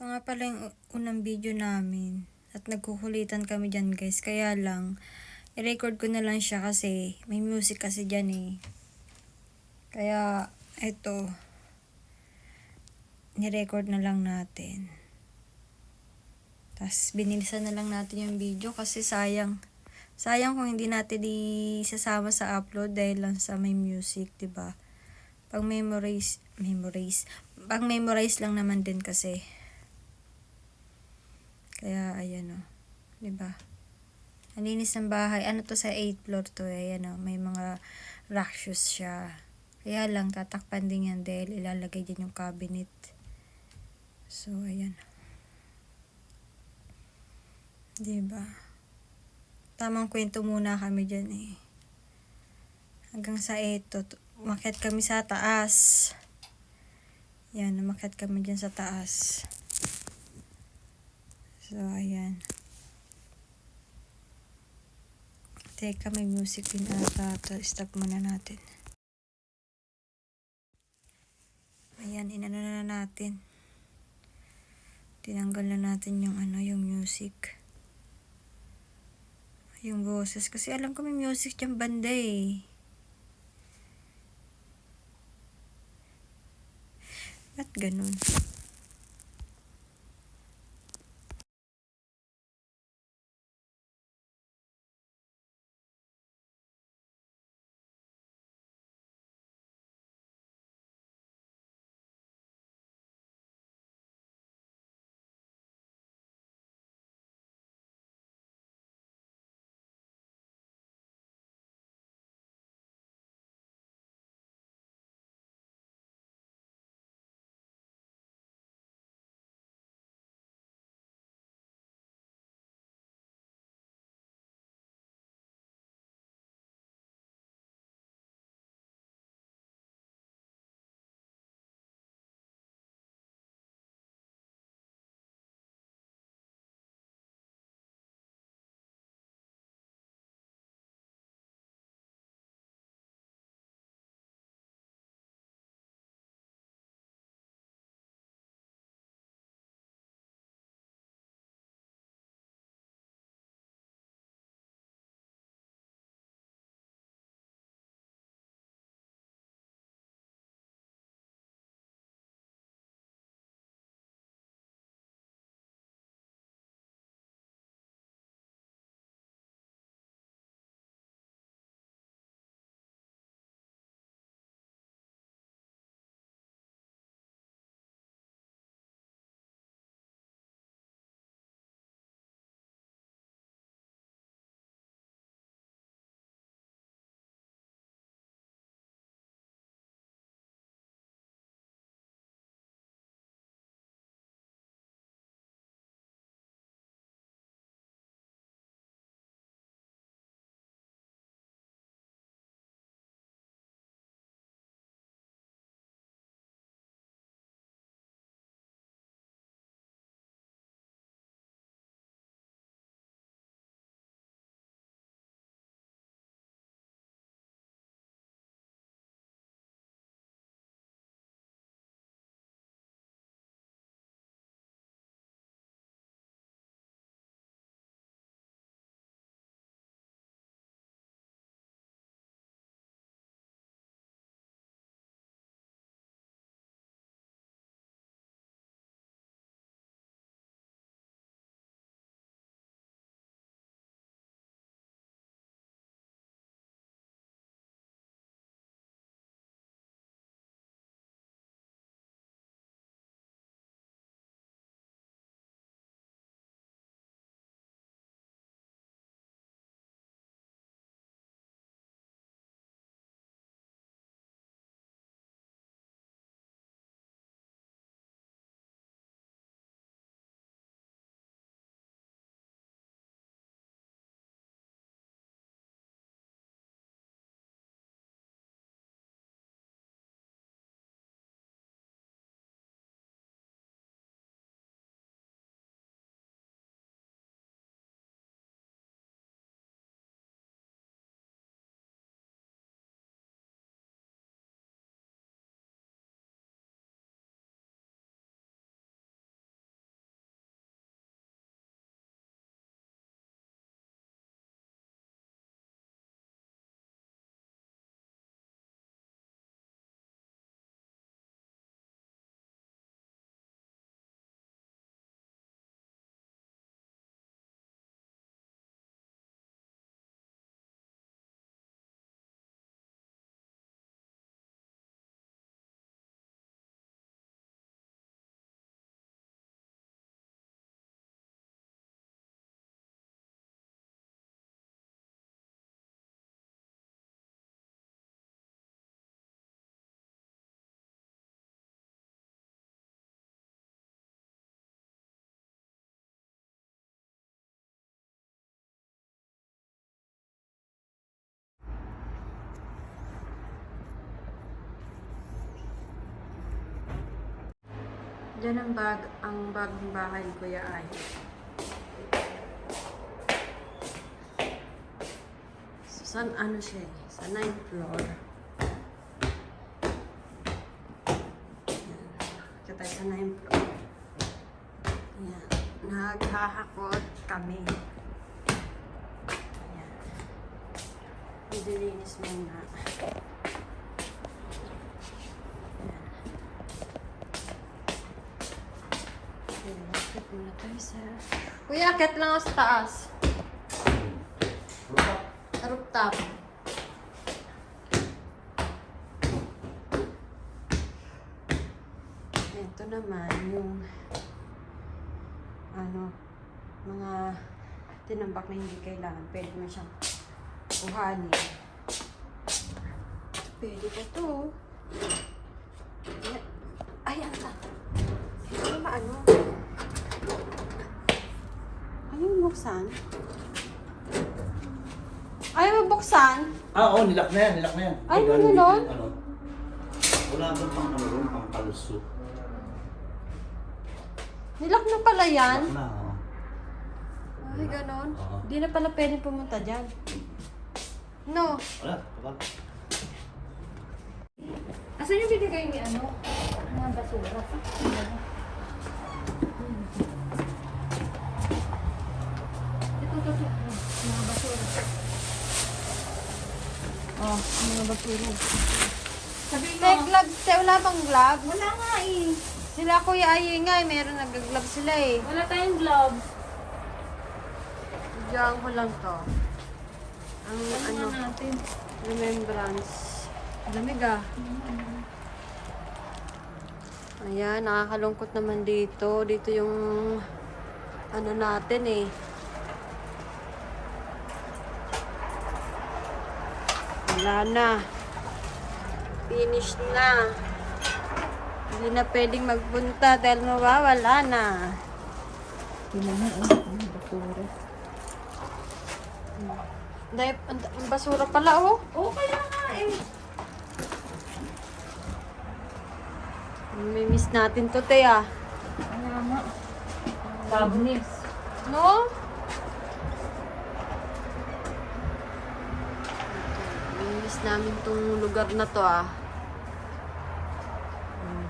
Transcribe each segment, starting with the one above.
Ito nga pala yung unang video namin. At nagkukulitan kami dyan guys. Kaya lang, i-record ko na lang siya kasi may music kasi dyan eh. Kaya, eto, ni-record na lang natin. Tapos, binilisan na lang natin yung video kasi sayang. Sayang kung hindi natin isasama sa upload dahil lang sa may music, ba? Pang memorize, memorize. Pang memorize lang naman din kasi. Kaya ayan oh, 'di ba? Ang linis ng bahay. Ano to sa 8th floor to eh. Ayan oh, may mga shoes siya. Kaya lang tatakpan din yan dahil ilalagay din yung cabinet. So ayan. ba? Tamang kwento muna kami dyan eh. Hanggang sa eto, t- umakyat kami sa taas. Yan, umakyat kami dyan sa taas. So, ayan. Teka, may music din ata. Stop muna natin. Ayan, inano na natin. Tinanggal na natin yung ano, yung music. Yung boses. Kasi alam ko may music dyan banda eh. Ba't ganun? Diyan ang bag, ang bagong bahay ni Kuya Ay. So, saan ano siya eh? Sa 9th floor. Tayo sa 9th floor. Ayan. Naghahakot kami. Ayan. Idilinis muna. Ayan. Muna tayo sa... Kuya, akit lang ako sa taas. Sa rooftop. Ito naman yung ano, mga tinambak na hindi kailangan. Pwede mo siyang kuhanin. Pwede pa to. Ay, ang. Ano ba ano? Ano yung buksan? Ayaw mo buksan? Ah, oo, nilak na yan, nilak na yan. Ay, Kaya ano nun? Ano, wala doon pang ano ron, pang kalusot. Nilak na pala yan. Nilak na, oo. Ay, ganon. Oo. Di na pala pwede pumunta dyan. No. Wala, wala. Asan yung binigay ni ano? Mga basura. Ito, ito, ito. Mga basura. Oh, mga basura. Sabihin mo, May gloves, te. Wala bang gloves? wala nga eh. Sila kuya Ayi nga eh. Meron nag-gloves sila eh. Wala tayong gloves. Diyan ko lang to. Ang Ano ano, natin? remembrance. Lamig ah. Ayan, nakakalungkot naman dito. Dito yung ano natin eh. Wala na. Finish na. Hindi na pwedeng magpunta dahil mawawala na. Hindi na oh. Ang basura. Dahil ang, ang basura pala oh. Oo, kaya nga eh. May miss natin to, te ah. Kaya nga. Labnis. No? Miss namin tong lugar na to ah. Hmm.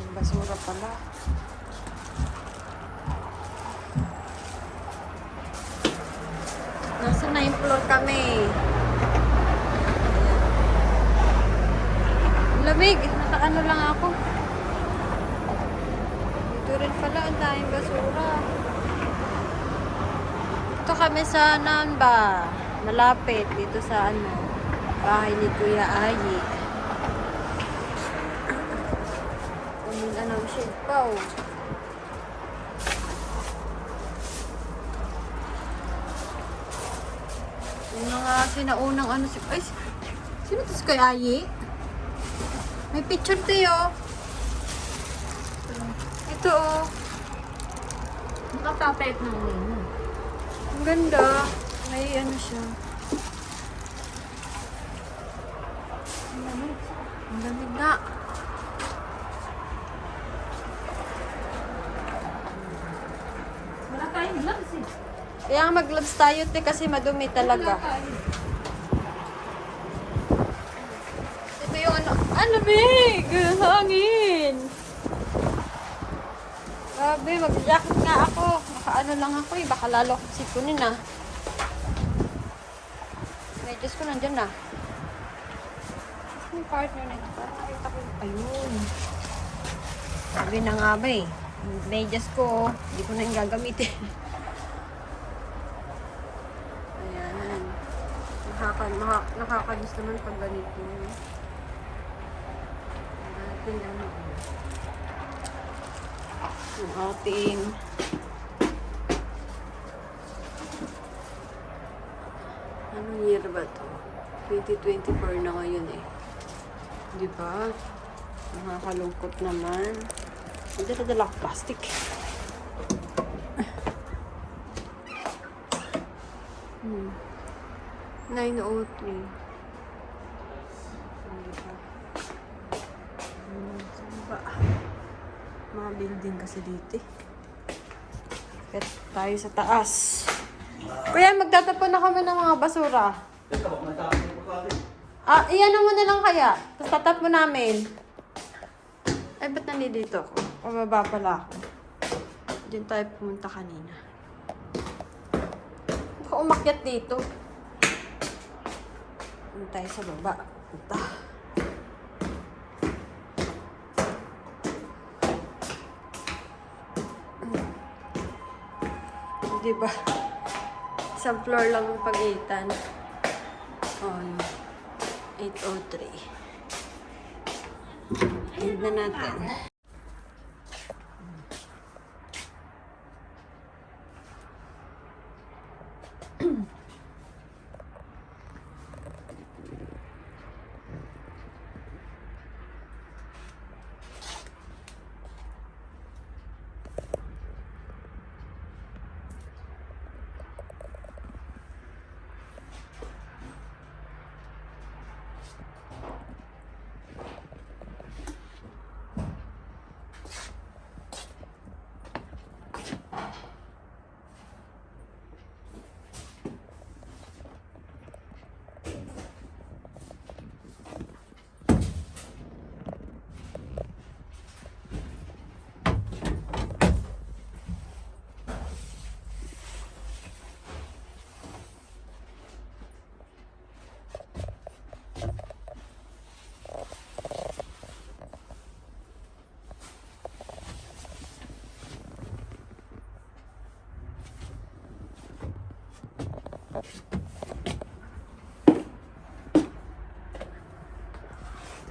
Yung basura pala. Nasa 9th floor kami. Lamig. Nakaano lang ako. Dito rin pala ang daming basura. Ito kami sa Nanba. Malapit dito sa ano, bahay ni Kuya Ayi. Kaming ano, shade pa oh. Yung mga sinaunang ano si... Ay, sino to si Kuya Ayi? May picture tayo. Ito oh. Nakatapet ng. Ang ganda. May ano siya. Ang lamig. Ang lamig nga. Wala tayong gloves eh. Kaya mag-gloves tayo, te, kasi madumi talaga. Ito yung ano, ah, lamig! Hangin! Grabe, mag-jacket nga ako. Nakaano lang ako eh, baka lalo akong sipunin ah. Medyas ko nandyan na. Yung partner na ito, Ayun. Sabi na nga ba eh. Medyas ko, oh. hindi ko na yung gagamitin. Ayan. Nakaka, nakaka, nakakagis naman pag ganito. Natin ano. Yung ating Anong year ba to? 2024 na ngayon eh. Di ba? Nakakalungkot naman. Hindi na dala ko plastic. Hmm. 903. Hindi ba? Ba? Mga building kasi dito. eh. Kaya tayo sa taas. Kuya, magtatapon na kami ng mga basura. Natapos yung pagkatin. Ah, iyan mo na lang kaya. Tapos tatapon namin. Ay, ba't nandito ako? Pababa pala ako. Diyan tayo pumunta kanina. Baka umakyat dito. Punta sa baba. Punta. Di ba? Isang floor lang ang pagitan. Oh, yun. 803. Tignan natin.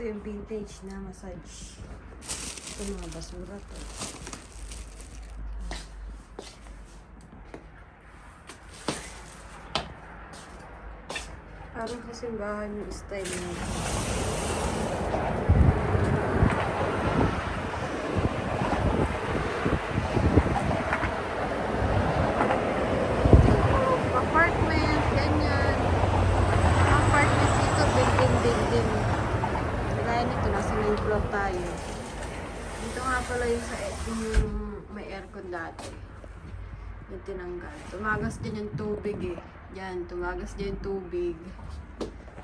Yung vintage na massage. Ito mga basura to. Parang kasi bahay yung style niya. Apartment, ganyan. Mga apartments dito, building, building. Kaya nito, nasa main floor tayo. Dito nga pala yung, sa, yung may aircon dati. Yung tinanggal. Tumagas din yung tubig eh. Yan, tumagas din yung tubig.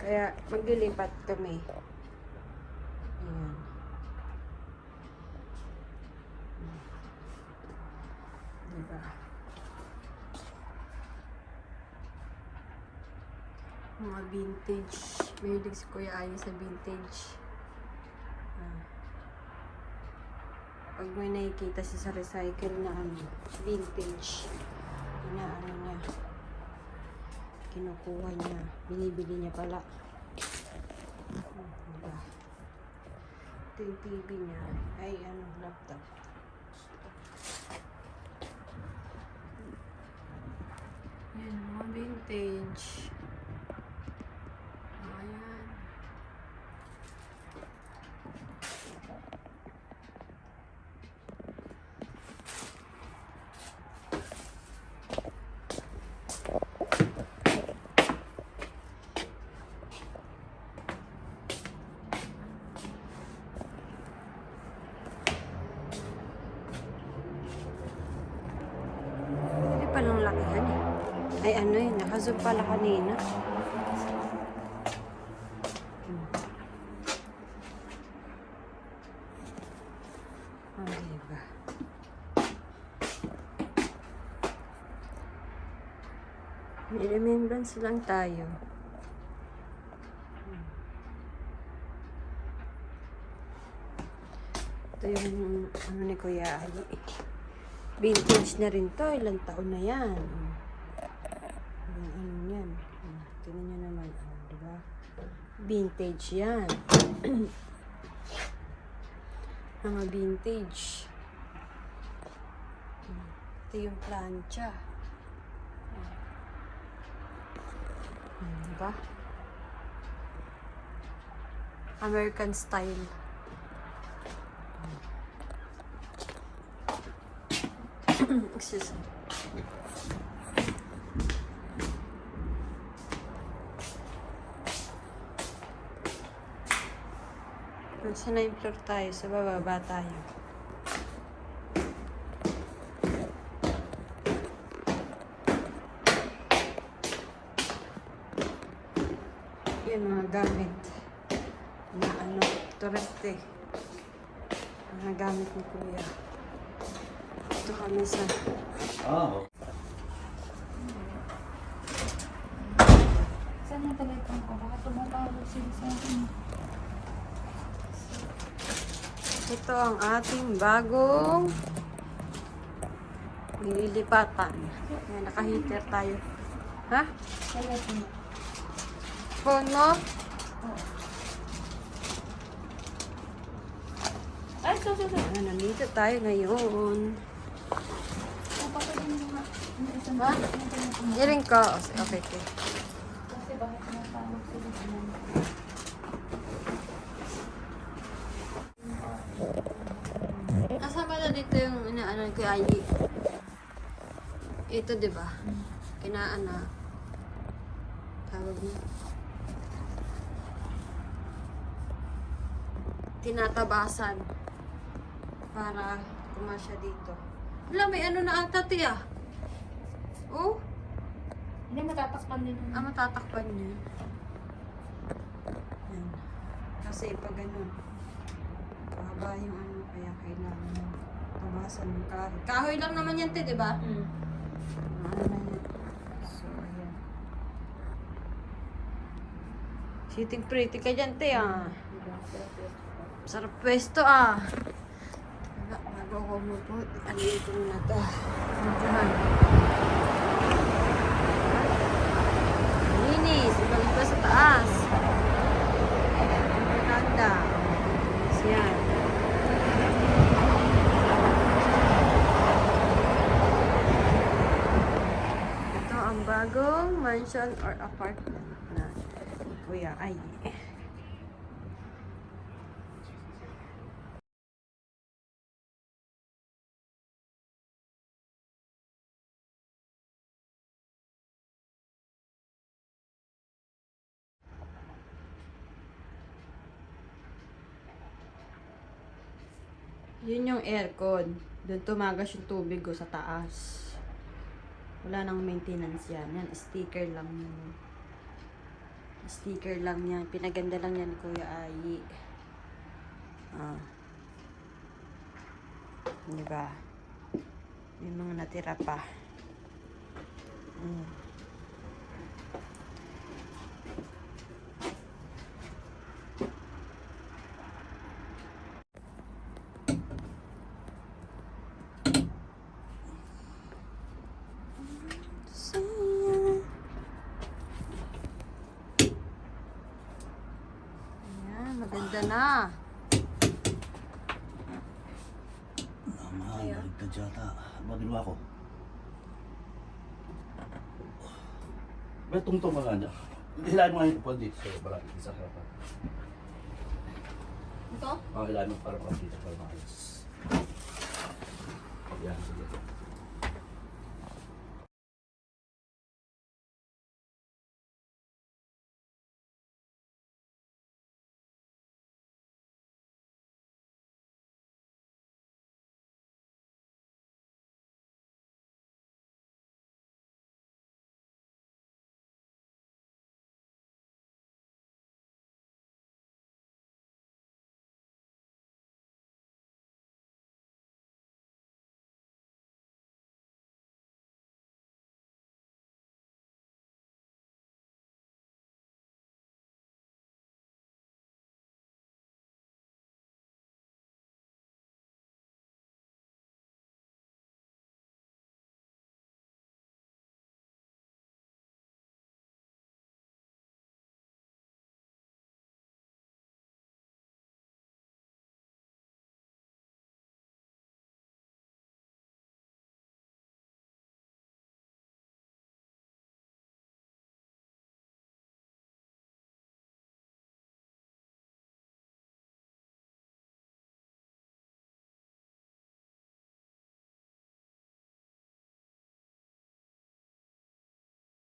Kaya maglilipat kami. Ayan. Diba? Mga vintage. Mahilig si Kuya Ayo sa vintage. Ah. Pag may nakikita siya sa recycle na ano, vintage, inaano niya, kinukuha niya, binibili niya pala. Hmm, diba? Ito yung TV niya, ay ano, laptop. Yan, mga vintage. Ayan. Pwede palang lakihan eh. Ay nakazoom pala kanina. Oh, diba? May remembrance lang tayo. Ito yung ano ni Kuya Ali. Vintage na rin to. Ilang taon na yan. Yung ano yan. Hmm, Tingnan nyo naman. Oh, di ba? Vintage yan. Mga vintage. Ito yung plancha. Hmm, di ba? American style. Excuse me. Nasa na yung floor tayo? Sa bababa tayo. Yun mga gamit na ano, turete. Mga gamit ni Kuya. Ito kami sa... Oh. Saan na talaga ako? Baka tumatawag sila sa akin. Ito ang ating bagong nililipatan. Ayan, naka-heater tayo. Ha? Phone mo? Ay, so, so, so. Ayan, nandito tayo ngayon. Ha? Iring ko. Okay, okay. Kasi baka tumatawag sila sa akin. Kasama na dito yung inaano ko ay ito 'di ba? Kinaana tawag mo. Tinatabasan para kumasya dito. Wala, may ano na ata tiya. Oh, Hindi, matatakpan din. ah, matatakpan niya. Yan. Kasi pag ganun, mahaba yung ano, kaya kailangan tabasan yung kahoy. Kahoy lang naman yan, te, di ba? Mm. Ano na yan? So, ayan. Sitting pretty ka dyan, te, ah. Sarap pwesto, ah. Wala, bago ako umupo, ano ito muna to? Medyohan. Linis, ibang iba sa taas. Maganda. Yan. Ito ang bagong mansion or apartment na Kuya Ay. Yun yung aircon. Doon tumagas yung tubig ko sa taas. Wala nang maintenance yan. Yan, sticker lang yun. Sticker lang yan. Pinaganda lang yan, Kuya Ayi. Ah. Di ba? Yung mga natira pa. Mm. na. Mahal, Ayan. baligtad yata. Ah, Madilu ako. May tungtong mga niya. Hindi lang mga hipon dito sa barang sa harapan. Ah. Ito? Ah, mga ilalim para para dito para maayos. Ayan, sige.